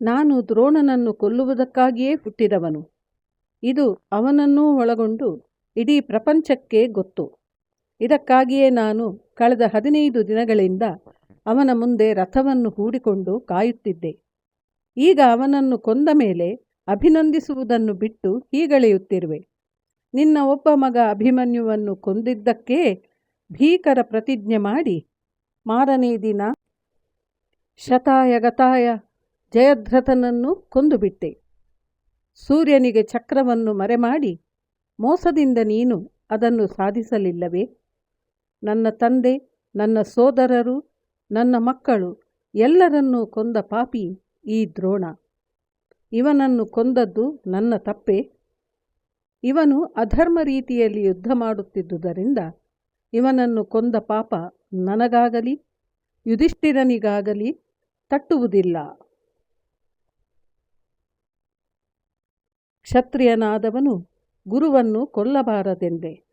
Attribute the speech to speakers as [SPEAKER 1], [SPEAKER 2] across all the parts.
[SPEAKER 1] ನಾನು ದ್ರೋಣನನ್ನು ಕೊಲ್ಲುವುದಕ್ಕಾಗಿಯೇ ಹುಟ್ಟಿದವನು. ಇದು ಅವನನ್ನೂ ಒಳಗೊಂಡು ಇಡೀ ಪ್ರಪಂಚಕ್ಕೆ ಗೊತ್ತು. ಇದಕ್ಕಾಗಿಯೇ ನಾನು ಕಳೆದ ಹದಿನೈದು ದಿನಗಳಿಂದ ಅವನ ಮುಂದೆ ರಥವನ್ನು ಹೂಡಿಕೊಂಡು ಕಾಯುತ್ತಿದ್ದೆ. ಈಗ ಅವನನ್ನು ಕೊಂದ ಮೇಲೆ ಅಭಿನಂದಿಸುವುದನ್ನು ಬಿಟ್ಟು ಹೀಗಳೆಯುತ್ತಿರುವೆ. ನಿನ್ನ ಒಬ್ಬ ಮಗ ಅಭಿಮನ್ಯುವನ್ನು ಕೊಂದಿದ್ದಕ್ಕೇ ಭೀಕರ ಪ್ರತಿಜ್ಞೆ ಮಾಡಿ ಮಾರನೇ ದಿನ ಶತಾಯ ಗತಾಯ ಜಯದ್ರಥನನ್ನು ಕೊಂದುಬಿಟ್ಟೆ. ಸೂರ್ಯನಿಗೆ ಚಕ್ರವನ್ನು ಮರೆಮಾಡಿ, ಮೋಸದಿಂದ ನೀನು ಅದನ್ನು ಸಾಧಿಸಲಿಲ್ಲವೇ? ನನ್ನ ತಂದೆ, ನನ್ನ ಸೋದರರು, ನನ್ನ ಮಕ್ಕಳು, ಎಲ್ಲರನ್ನೂ ಕೊಂದ ಪಾಪಿ ಈ ದ್ರೋಣ. ಇವನನ್ನು ಕೊಂದದ್ದು ನನ್ನ ತಪ್ಪೆ? ಇವನು ಅಧರ್ಮ ರೀತಿಯಲ್ಲಿ ಯುದ್ಧ ಮಾಡುತ್ತಿದ್ದುದರಿಂದ ಇವನನ್ನು ಕೊಂದ ಪಾಪ ನನಗಾಗಲಿ, ಯುಧಿಷ್ಠಿರನಿಗಾಗಲಿ ತಟ್ಟುವುದಿಲ್ಲ. ಕ್ಷತ್ರಿಯನಾದವನು ಗುರುವನ್ನು ಕೊಲ್ಲಬಾರದೆಂದೆ.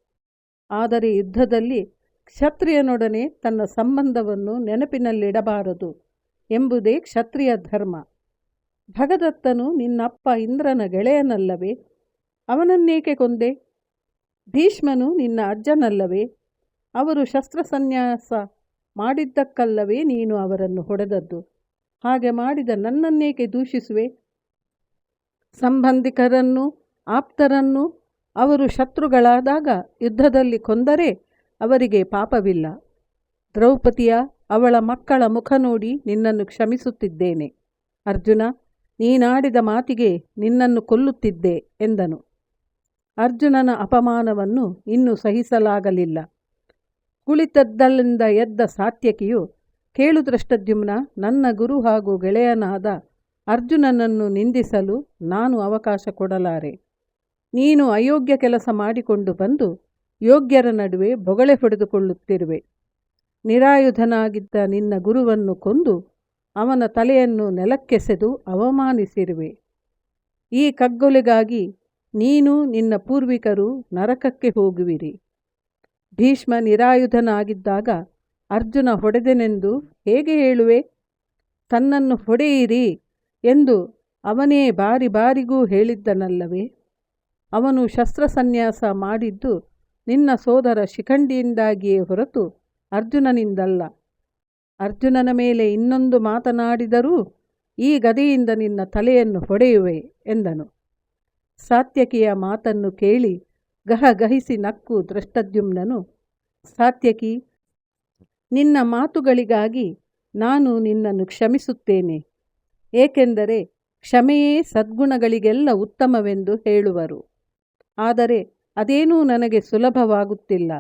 [SPEAKER 1] ಆದರೆ ಯುದ್ಧದಲ್ಲಿ ಕ್ಷತ್ರಿಯನೊಡನೆ ತನ್ನ ಸಂಬಂಧವನ್ನು ನೆನಪಿನಲ್ಲಿಡಬಾರದು ಎಂಬುದೇ ಕ್ಷತ್ರಿಯ ಧರ್ಮ. ಭಗದತ್ತನು ನಿನ್ನಪ್ಪ ಇಂದ್ರನ ಗೆಳೆಯನಲ್ಲವೇ? ಅವನನ್ನೇಕೆ ಕೊಂದೆ? ಭೀಷ್ಮನು ನಿನ್ನ ಅಜ್ಜನಲ್ಲವೇ? ಅವರು ಶಸ್ತ್ರಸನ್ಯಾಸ ಮಾಡಿದ್ದಕ್ಕಲ್ಲವೇ ನೀನು ಅವರನ್ನು ಹೊಡೆದದ್ದು? ಹಾಗೆ ಮಾಡಿದ ನನ್ನನ್ನೇಕೆ ದೂಷಿಸುವೆ? ಸಂಬಂಧಿಕರನ್ನು, ಆಪ್ತರನ್ನು ಅವರು ಶತ್ರುಗಳಾದಾಗ ಯುದ್ಧದಲ್ಲಿ ಕೊಂದರೆ ಅವರಿಗೆ ಪಾಪವಿಲ್ಲ. ದ್ರೌಪದಿಯ ಅವಳ ಮಕ್ಕಳ ಮುಖ ನೋಡಿ ನಿನ್ನನ್ನು ಕ್ಷಮಿಸುತ್ತಿದ್ದೇನೆ. ಅರ್ಜುನ, ನೀನಾಡಿದ ಮಾತಿಗೆ ನಿನ್ನನ್ನು ಕೊಲ್ಲುತ್ತಿದ್ದೆ ಎಂದನು. ಅರ್ಜುನನ ಅಪಮಾನವನ್ನು ಇನ್ನೂ ಸಹಿಸಲಾಗಲಿಲ್ಲ. ಕುಳಿತದ್ದಲ್ಲಿಂದ ಎದ್ದ ಸಾತ್ಯಕಿಯು ಕೇಳು ದೃಷ್ಟದ್ಯುಮ್ನ ನನ್ನ ಗುರು ಹಾಗೂ ಗೆಳೆಯನಾದ ಅರ್ಜುನನನ್ನು ನಿಂದಿಸಲು ನಾನು ಅವಕಾಶ ಕೊಡಲಾರೆ. ನೀನು ಅಯೋಗ್ಯ ಕೆಲಸ ಮಾಡಿಕೊಂಡು ಬಂದು ಯೋಗ್ಯರ ನಡುವೆ ಬೊಗಳೆ ಹೊಡೆದುಕೊಳ್ಳುತ್ತಿರುವೆ. ನಿರಾಯುಧನಾಗಿದ್ದ ನಿನ್ನ ಗುರುವನ್ನು ಕೊಂದು ಅವನ ತಲೆಯನ್ನು ನೆಲಕ್ಕೆಸೆದು ಅವಮಾನಿಸಿರುವೆ. ಈ ಕಗ್ಗೊಲೆಗಾಗಿ ನೀನು ನಿನ್ನ ಪೂರ್ವಿಕರು ನರಕಕ್ಕೆ ಹೋಗುವಿರಿ. ಭೀಷ್ಮ ನಿರಾಯುಧನಾಗಿದ್ದಾಗ ಅರ್ಜುನ ಹೊಡೆದೆನೆಂದು ಹೇಗೆ ಹೇಳುವೆ? ತನ್ನನ್ನು ಹೊಡೆಯಿರಿ. ಎಂದು ಅವನೇ ಬಾರಿ ಬಾರಿಗೂ ಹೇಳಿದ್ದನಲ್ಲವೇ? ಅವನು ಶಸ್ತ್ರಸನ್ಯಾಸ ಮಾಡಿದ್ದು ನಿನ್ನ ಸೋದರ ಶಿಖಂಡಿಯಿಂದಾಗಿಯೇ ಹೊರತು ಅರ್ಜುನನಿಂದಲ್ಲ. ಅರ್ಜುನನ ಮೇಲೆ ಇನ್ನೊಂದು ಮಾತನಾಡಿದರೂ ಈ ಗದೆಯಿಂದ ನಿನ್ನ ತಲೆಯನ್ನು ಹೊಡೆಯುವೆ ಎಂದನು. ಸಾತ್ಯಕಿಯ ಮಾತನ್ನು ಕೇಳಿ ಗಹಗಹಿಸಿ ನಕ್ಕು ದೃಷ್ಟದ್ಯುಮ್ನನು ಸಾತ್ಯಕಿ, ನಿನ್ನ ಮಾತುಗಳಿಗಾಗಿ ನಾನು ನಿನ್ನನ್ನು ಕ್ಷಮಿಸುತ್ತೇನೆ. ಏಕೆಂದರೆ ಕ್ಷಮೆಯೇ ಸದ್ಗುಣಗಳಿಗೆಲ್ಲ ಉತ್ತಮವೆಂದು ಹೇಳುವರು. ಆದರೆ ಅದೇನೂ ನನಗೆ ಸುಲಭವಾಗುತ್ತಿಲ್ಲ.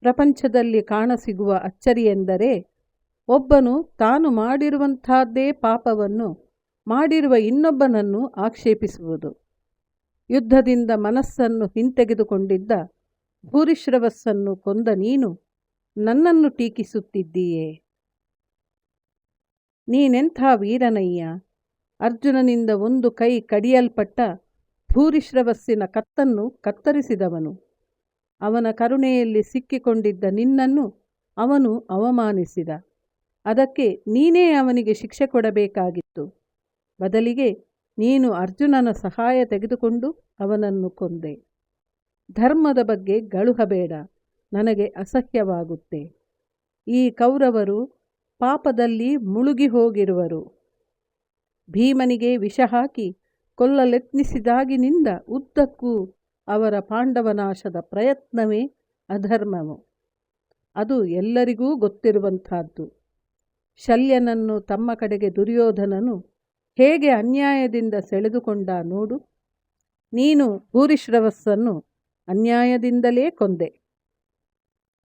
[SPEAKER 1] ಪ್ರಪಂಚದಲ್ಲಿ ಕಾಣಸಿಗುವ ಅಚ್ಚರಿಯೆಂದರೆ ಒಬ್ಬನು ತಾನು ಮಾಡಿರುವಂತಹದ್ದೇ ಪಾಪವನ್ನು ಮಾಡಿರುವ ಇನ್ನೊಬ್ಬನನ್ನು ಆಕ್ಷೇಪಿಸುವುದು. ಯುದ್ಧದಿಂದ ಮನಸ್ಸನ್ನು ಹಿಂತೆಗೆದುಕೊಂಡಿದ್ದ ಭೂರಿಶ್ರವಸ್ಸನ್ನು ಕೊಂದ ನೀನು ನನ್ನನ್ನು ಟೀಕಿಸುತ್ತಿದ್ದೀಯೇ? ನೀನೆಂಥ ವೀರನಯ್ಯ? ಅರ್ಜುನನಿಂದ ಒಂದು ಕೈ ಕಡಿಯಲ್ಪಟ್ಟ ಭೂರಿಶ್ರವಸ್ಸಿನ ಕತ್ತನ್ನು ಕತ್ತರಿಸಿದವನು. ಅವನ ಕರುಣೆಯಲ್ಲಿ ಸಿಕ್ಕಿಕೊಂಡಿದ್ದ ನಿನ್ನನ್ನು ಅವನು ಅವಮಾನಿಸಿದ. ಅದಕ್ಕೆ ನೀನೇ ಅವನಿಗೆ ಶಿಕ್ಷೆ ಕೊಡಬೇಕಾಗಿತ್ತು. ಬದಲಿಗೆ ನೀನು ಅರ್ಜುನನ ಸಹಾಯ ತೆಗೆದುಕೊಂಡು ಅವನನ್ನು ಕೊಂದೆ. ಧರ್ಮದ ಬಗ್ಗೆ ಗಳುಹಬೇಡ. ನನಗೆ ಅಸಹ್ಯವಾಗುತ್ತೆ. ಈ ಕೌರವರು ಪಾಪದಲ್ಲಿ ಮುಳುಗಿ ಹೋಗಿರುವರು ಭೀಮನಿಗೆ ವಿಷ ಹಾಕಿ ಕೊಲ್ಲಲೆತ್ನಿಸಿದಾಗಿನಿಂದ ಉದ್ದಕ್ಕೂ ಅವರ ಪಾಂಡವನಾಶದ ಪ್ರಯತ್ನವೇ ಅಧರ್ಮವು. ಅದು ಎಲ್ಲರಿಗೂ ಗೊತ್ತಿರುವಂಥದ್ದು. ಶಲ್ಯನನ್ನು ತಮ್ಮ ಕಡೆಗೆ ದುರ್ಯೋಧನನು ಹೇಗೆ ಅನ್ಯಾಯದಿಂದ ಸೆಳೆದುಕೊಂಡ ನೋಡು. ನೀನು ಭೂರಿಶ್ರವಸ್ಸನ್ನು ಅನ್ಯಾಯದಿಂದಲೇ ಕೊಂದೆ.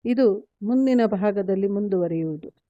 [SPEAKER 1] ಇದು ಮುಂದಿನ ಭಾಗದಲ್ಲಿ ಮುಂದುವರಿಯುವುದು.